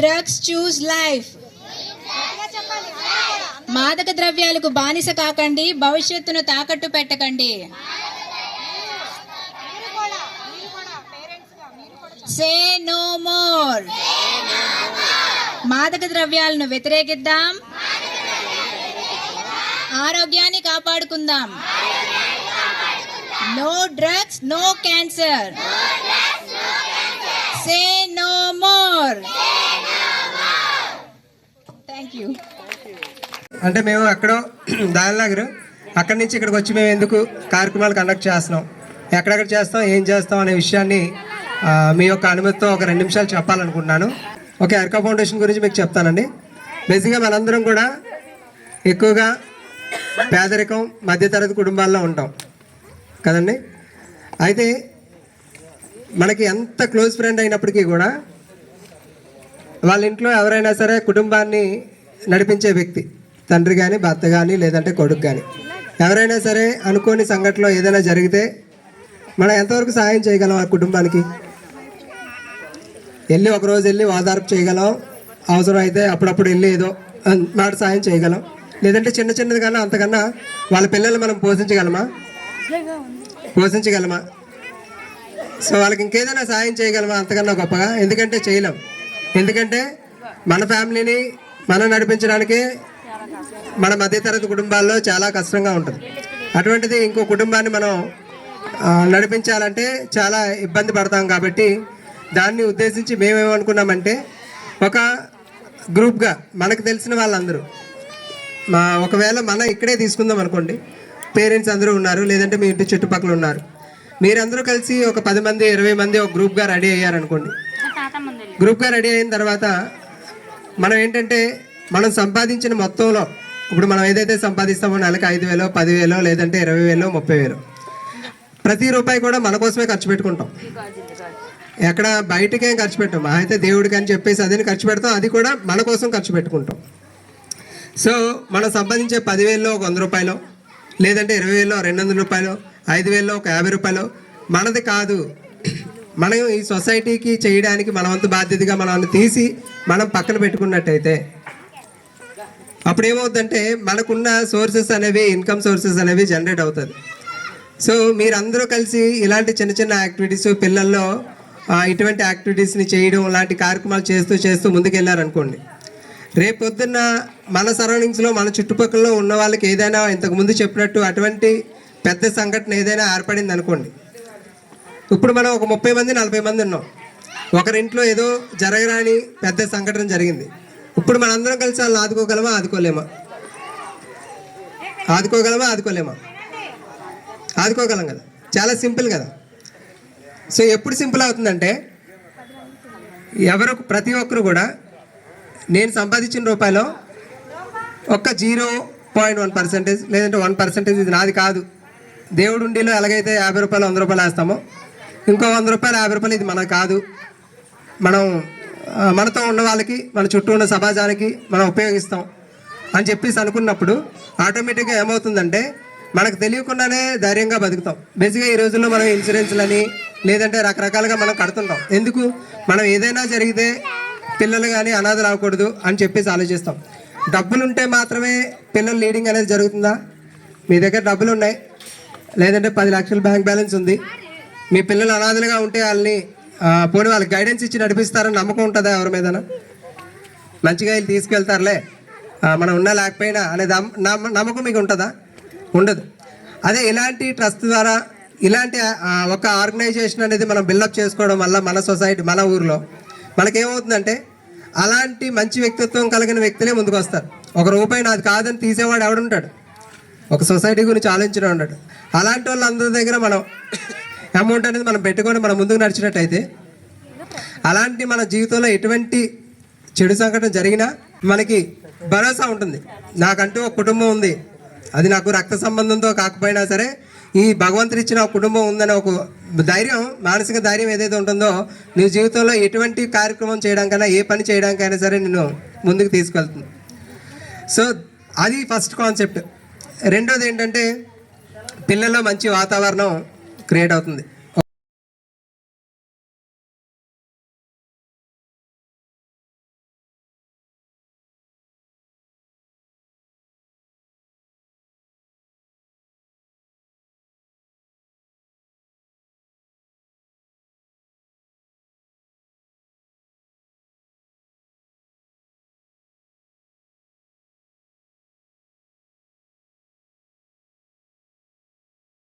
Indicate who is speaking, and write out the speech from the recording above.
Speaker 1: Drugs చూస్ life మాదక ద్రవ్యాలకు బానిస కాకండి భవిష్యత్తును తాకట్టు పెట్టకండి. సే నో మోర్ మాదక ద్రవ్యాలను వ్యతిరేకిద్దాం. ఆరోగ్యాన్ని కాపాడుకుందాం. No drugs no cancer say no more thank you
Speaker 2: అంటే మేము ఎక్కడో దానిలాగరు అక్కడి నుంచి ఇక్కడికి వచ్చి మేము ఎందుకు కార్యక్రమాలు కండక్ట్ చేస్తున్నాం? ఎక్కడెక్కడ చేస్తాం? ఏం చేస్తాం అనే విషయాన్ని మీ యొక్క అనుమతితో ఒక రెండు నిమిషాలు చెప్పాలనుకుంటున్నాను. ఓకే అర్కా ఫౌండేషన్ గురించి మీకు చెప్తానండి. బేసిక్గా మనందరం కూడా ఎక్కువగా పేదరికం మధ్యతరగతి కుటుంబాల్లో ఉంటాం. కదండి? అయితే మనకి ఎంత క్లోజ్ ఫ్రెండ్ అయినప్పటికీ కూడా వాళ్ళ ఇంట్లో ఎవరైనా సరే కుటుంబాన్ని నడిపించే వ్యక్తి తండ్రి కానీ భర్త కానీ లేదంటే కొడుకు కానీ ఎవరైనా సరే అనుకోని సంఘటనలో ఏదైనా జరిగితే మనం ఎంతవరకు సహాయం చేయగలం ఆ కుటుంబానికి? వెళ్ళి ఒకరోజు వెళ్ళి ఓదార్పు చేయగలం. అవసరం అయితే అప్పుడప్పుడు వెళ్ళి ఏదో మాట సాయం చేయగలం. లేదంటే చిన్న చిన్నది కన్నా అంతకన్నా వాళ్ళ పిల్లల్ని మనం పోషించగలమా? పోషించగలమా? సో వాళ్ళకి ఇంకేదైనా సాయం చేయగలమా? అంతకన్నా గొప్పగా? ఎందుకంటే చేయలేం. ఎందుకంటే మన ఫ్యామిలీని మనం నడిపించడానికి మన మధ్యతరగతి కుటుంబాల్లో చాలా కష్టంగా ఉంటుంది. అటువంటిది ఇంకో కుటుంబాన్ని మనం నడిపించాలంటే చాలా ఇబ్బంది పడతాం కాబట్టి దాన్ని ఉద్దేశించి మేమేమనుకున్నామంటే ఒక గ్రూప్గా మనకు తెలిసిన వాళ్ళందరూ మా ఒకవేళ మనం ఇక్కడే తీసుకుందాం అనుకోండి పేరెంట్స్ అందరూ ఉన్నారు లేదంటే మీ ఇంటి చుట్టుపక్కల ఉన్నారు మీరందరూ కలిసి ఒక పది మంది ఇరవై మంది ఒక గ్రూప్గా రెడీ అయ్యారనుకోండి. గ్రూప్గా రెడీ అయిన తర్వాత మనం ఏంటంటే మనం సంపాదించిన మొత్తంలో ఇప్పుడు మనం ఏదైతే సంపాదిస్తామో నెలకు ఐదు వేలో పదివేలో లేదంటే ఇరవై వేలో ముప్పై వేలు ప్రతి రూపాయి కూడా మన కోసమే ఖర్చు పెట్టుకుంటాం. ఎక్కడ బయటకేం ఖర్చు పెట్టాం. మా అయితే దేవుడికి అని చెప్పేసి అదే ఖర్చు పెడతాం అది కూడా మన కోసం ఖర్చు పెట్టుకుంటాం. సో మనం సంపాదించే పదివేల్లో ఒక వంద రూపాయలు లేదంటే ఇరవై వేలో రెండు వందల రూపాయలు ఐదు వేల్లో ఒక యాభై రూపాయలు మనది కాదు. మనం ఈ సొసైటీకి చేయడానికి మనవంతు బాధ్యతగా మనం తీసి మనం పక్కన పెట్టుకున్నట్టయితే అప్పుడు ఏమవుతుందంటే మనకున్న సోర్సెస్ అనేవి ఇన్కమ్ సోర్సెస్ అనేవి జనరేట్ అవుతుంది సో మీరందరూ కలిసి ఇలాంటి చిన్న చిన్న యాక్టివిటీస్ పిల్లల్లో ఇటువంటి యాక్టివిటీస్ని చేయడం లాంటి కార్యక్రమాలు చేస్తూ చేస్తూ ముందుకెళ్ళారనుకోండి రేపు పొద్దున్న మన సరౌండింగ్స్లో మన చుట్టుపక్కల ఉన్న వాళ్ళకి ఏదైనా ఇంతకుముందు చెప్పినట్టు అటువంటి పెద్ద సంఘటన ఏదైనా ఏర్పడింది అనుకోండి ఇప్పుడు మనం ఒక ముప్పై మంది నలభై మంది ఉన్నాం. ఒకరింట్లో ఏదో జరగరాని పెద్ద సంఘటన జరిగింది. ఇప్పుడు మనందరం కలిసి వాళ్ళని ఆదుకోగలమా ఆదుకోలేమా? ఆదుకోగలమా ఆదుకోలేమా? ఆదుకోగలం కదా. చాలా సింపుల్ కదా. సో ఎప్పుడు సింపుల్ అవుతుందంటే ఎవరు ప్రతి ఒక్కరు కూడా నేను సంపాదించిన రూపాయలు ఒక్క జీరో పాయింట్ వన్ పర్సెంటేజ్ లేదంటే వన్ పర్సెంటేజ్ ఇది నాది కాదు. దేవుడు ఉండిలో ఎలాగైతే యాభై రూపాయలు వంద రూపాయలు వేస్తామో ఇంకో వంద రూపాయలు యాభై రూపాయలు ఇది మన కాదు. మనం మనతో ఉన్న వాళ్ళకి మన చుట్టూ ఉన్న సమాజానికి మనం ఉపయోగిస్తాం అని చెప్పేసి అనుకున్నప్పుడు ఆటోమేటిక్గా ఏమవుతుందంటే మనకు తెలియకుండానే ధైర్యంగా బతుకుతాం. బేసిక్గా ఈ రోజుల్లో మనం ఇన్సూరెన్స్లని లేదంటే రకరకాలుగా మనం కడుతుంటాం. ఎందుకు? మనం ఏదైనా జరిగితే పిల్లలు కానీ అనాథలు అవ్వకూడదు అని చెప్పేసి ఆలోచిస్తాం. డబ్బులు ఉంటే మాత్రమే పిల్లల లీడింగ్ అనేది జరుగుతుందా? మీ దగ్గర డబ్బులు ఉన్నాయి లేదంటే పది లక్షల బ్యాంక్ బ్యాలెన్స్ ఉంది. మీ పిల్లలు అనాథలుగా ఉంటే వాళ్ళని పోనీ వాళ్ళకి గైడెన్స్ ఇచ్చి నడిపిస్తారని నమ్మకం ఉంటుందా ఎవరి మీద మంచిగా వీళ్ళు తీసుకెళ్తారులే. మనం ఉన్నా లేకపోయినా అనే నమ్మ- నమ్మకం మీకు ఉంటుందా? ఉండదు. అదే ఇలాంటి ట్రస్ట్ ద్వారా ఇలాంటి ఒక ఆర్గనైజేషన్ అనేది మనం బిల్డప్ చేసుకోవడం వల్ల మన సొసైటీ మన ఊర్లో మనకేమవుతుందంటే అలాంటి మంచి వ్యక్తిత్వం కలిగిన వ్యక్తులే ముందుకు వస్తారు ఒక రూపాయి నాది కాదని తీసేవాడు ఎవడుంటాడు? ఒక సొసైటీ గురించి ఆలోచించడం ఉంటాడు. అలాంటి వాళ్ళందరి దగ్గర మనం అమౌంట్ అనేది మనం పెట్టుకొని మనం ముందుకు నడిచినట్టయితే అలాంటి మన జీవితంలో ఎటువంటి చెడు సంఘటన జరిగినా మనకి భరోసా ఉంటుంది. నాకంటూ ఒక కుటుంబం ఉంది. అది నాకు రక్త సంబంధంతో కాకపోయినా సరే ఈ భగవంతుడు ఇచ్చిన కుటుంబం ఉందనే ఒక ధైర్యం మానసిక ధైర్యం ఏదైతే ఉంటుందో నీ జీవితంలో ఎటువంటి కార్యక్రమం చేయడానికైనా ఏ పని చేయడానికైనా సరే నేను ముందుకు తీసుకెళ్తుంది. సో అది ఫస్ట్ కాన్సెప్ట్. రెండోది ఏంటంటే పిల్లల్లో మంచి వాతావరణం క్రియేట్ అవుతుంది.